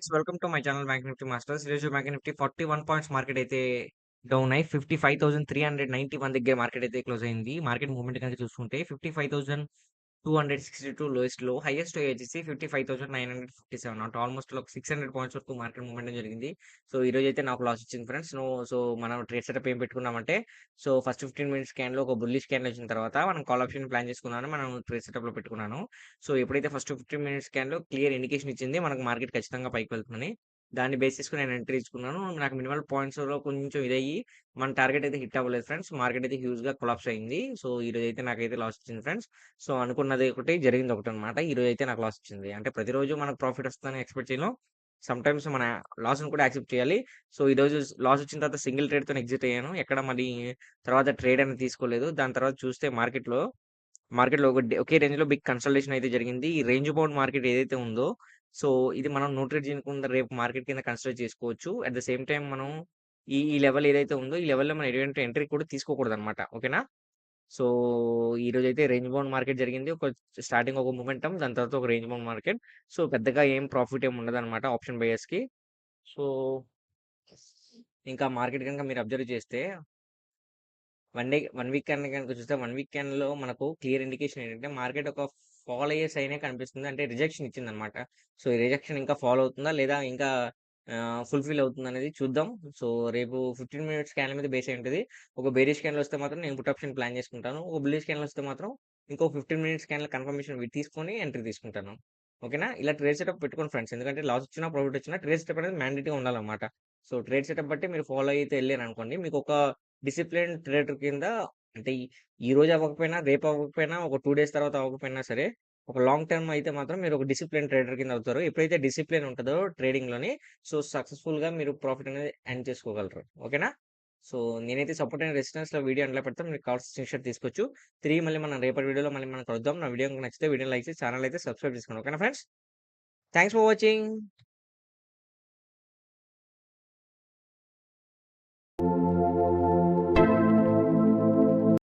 Guys welcome to my channel bank nifty masters ఈరోజు bank nifty forty one points market అయితే down అయ్యి fifty five thousand three hundred ninety one దగ్గర market అయితే close అయింది. Market movement కనుక చూసుకుంటే fifty five thousand two hundred sixty two లోయెస్ట్లో highest వచ్చేసి fifty five thousand nine hundred fifty seven అంటే almost ఒక సిక్స్ హండ్రెడ్ పాయింట్స్ వరకు మార్కెట్ మూవ్మెంట్ జరిగింది. సో ఈ రోజు అయితే నాకు లాస్ వచ్చింది ఫ్రెండ్స్ నో సో మనం ట్రేడ్ సెటప్ ఏం పెట్టుకున్నామంటే సో ఫస్ట్ ఫిఫ్టీన్ మినిట్స్ స్కాన్లో ఒక బుల్లిష్ స్కాన్ వచ్చిన తర్వాత మనం కాల్ ఆప్షన్ ప్లాన్ చేసుకున్నాను మనం ట్రేడ్ సెటప్లో పెట్టుకున్నాను. సో ఎప్పుడైతే ఫస్ట్ ఫిఫ్టీన్ మినిట్స్ స్కాన్లో క్లియర్ ఇండికేషన్ ఇచ్చింది మనకు మార్కెట్ ఖచ్చితంగా పైకి వెళ్తుందని. దాన్ని బేస్ చేసుకుని నేను ఎంట్రీ ఇచ్చుకున్నాను. నాకు మినిమల్ పాయింట్స్లో కొంచెం ఇదయ్యి మన టార్గెట్ అయితే హిట్ అవ్వలేదు ఫ్రెండ్స్. మార్కెట్ అయితే హ్యూజ్గా కొలాప్స్ అయింది. సో ఈ రోజు అయితే నాకైతే లాస్ వచ్చింది ఫ్రెండ్స్. సో అనుకున్నది ఒకటి జరిగింది ఒకటి అనమాట ఈ రోజు అయితే నాకు లాస్ వచ్చింది అంటే ప్రతిరోజు మనకు ప్రాఫిట్ వస్తుందని ఎక్స్పెక్ట్ చేయను. సమ్ టైమ్స్ మన లాస్ కూడా యాక్సెప్ట్ చేయాలి. సో ఈ రోజు లాస్ వచ్చిన తర్వాత సింగిల్ ట్రేడ్తో ఎగ్జిట్ అయ్యాను. ఎక్కడ మరి తర్వాత ట్రేడ్ అనేది తీసుకోలేదు. దాని తర్వాత చూస్తే మార్కెట్లో మార్కెట్లో ఒక ఒకే రేంజ్లో బిగ్ కన్సల్టేషన్ అయితే జరిగింది. ఈ రేంజ్ బౌండ్ మార్కెట్ ఏదైతే ఉందో సో ఇది మనం న్యూట్రేట్ చేయకుండా రేపు మార్కెట్ కింద కన్సిడర్ చేసుకోవచ్చు. అట్ ద సేమ్ టైం మనం ఈ ఈ లెవెల్ ఏదైతే ఉందో ఈ లెవెల్లో మనం ఎటువంటి ఎంట్రీ కూడా తీసుకోకూడదు అనమాట ఓకేనా? సో ఈ రోజు అయితే రేంజ్ బౌండ్ మార్కెట్ జరిగింది. ఒక స్టార్టింగ్ ఒక మూమెంటం దాని తర్వాత ఒక రేంజ్ బౌండ్ మార్కెట్. సో పెద్దగా ఏం ప్రాఫిట్ ఏం ఉండదు అనమాట ఆప్షన్ బయర్స్కి సో ఇంకా మార్కెట్ కనుక మీరు అబ్జర్వ్ చేస్తే వన్ డే వన్ వీక్ కన్నా కనుక చూస్తే వన్ వీక్లో మనకు క్లియర్ ఇండికేషన్ ఏంటంటే మార్కెట్ ఒక ఫాలో అయ్యే సైనే కనిపిస్తుంది. అంటే రిజెక్షన్ ఇచ్చింది అనమాట సో ఈ రిజెక్షన్ ఇంకా ఫాలో అవుతుందా? లేదా ఇంకా ఫుల్ఫిల్ అవుతుంది అనేది చూద్దాం. సో రేపు ఫిఫ్టీన్ మినిట్స్ స్కాన్ మీద బేస్ అయి ఉంటుంది. ఒక బేరీ స్కాన్లో వస్తే మాత్రం నేను పుట్ ఆప్షన్ ప్లాన్ చేసుకుంటాను. ఒక బ్లూ స్కాన్లో వస్తే మాత్రం ఇంకో ఫిఫ్టీన్ మినిట్స్ స్కాన్లో కన్ఫర్మేషన్ తీసుకొని ఎంట్రీ తీసుకుంటాను. ఓకేనా? ఇలా ట్రేడ్ సెటప్ పెట్టుకోండి ఫ్రెండ్స్. ఎందుకంటే లాస్ వచ్చినా ప్రాఫిట్ వచ్చినా ట్రేడ్ సెటప్ అనేది మ్యాండేట్గా ఉండాలన్నమాట. సో ట్రేడ్ సెటప్ బట్టి మీరు ఫాలో అయితే వెళ్ళారు అనుకోండి మీకు ఒక డిసిప్లిన్ ట్రేడర్ కింద అంటే ఈ- రోజు అవ్వకపోయినా రేపు అవ్వకపోయినా ఒక టూ డేస్ తర్వాత అవ్వకపోయినా సరే ఒక లాంగ్ టర్మ్ అయితే మాత్రం మీరు ఒక డిసిప్లిన్ ట్రేడర్ కింద అవుతారు. ఎప్పుడైతే డిసిప్లిన్ ఉంటుందో ట్రేడింగ్లోని సో సక్సెస్ఫుల్గా మీరు ప్రాఫిట్ అనేది ఎండ్ చేసుకోగలరు. ఓకేనా? సో నేనైతే సపోర్ట్ అయిన రెసిస్టెన్స్లో వీడియో అందులో పెడతాం. మీరు కావాల్సిన స్క్రీన్ షాట్ తీసుకోవచ్చు. తిరిగి మళ్ళీ మనం రేపటి వీడియోలో మళ్ళీ మనం కలుద్దాం. నా వీడియో నచ్చితే వీడియో లైక్ చేసి ఛానల్ అయితే సబ్స్క్రైబ్ చేసుకోండి. ఓకేనా ఫ్రెండ్స్? Thanks for watching.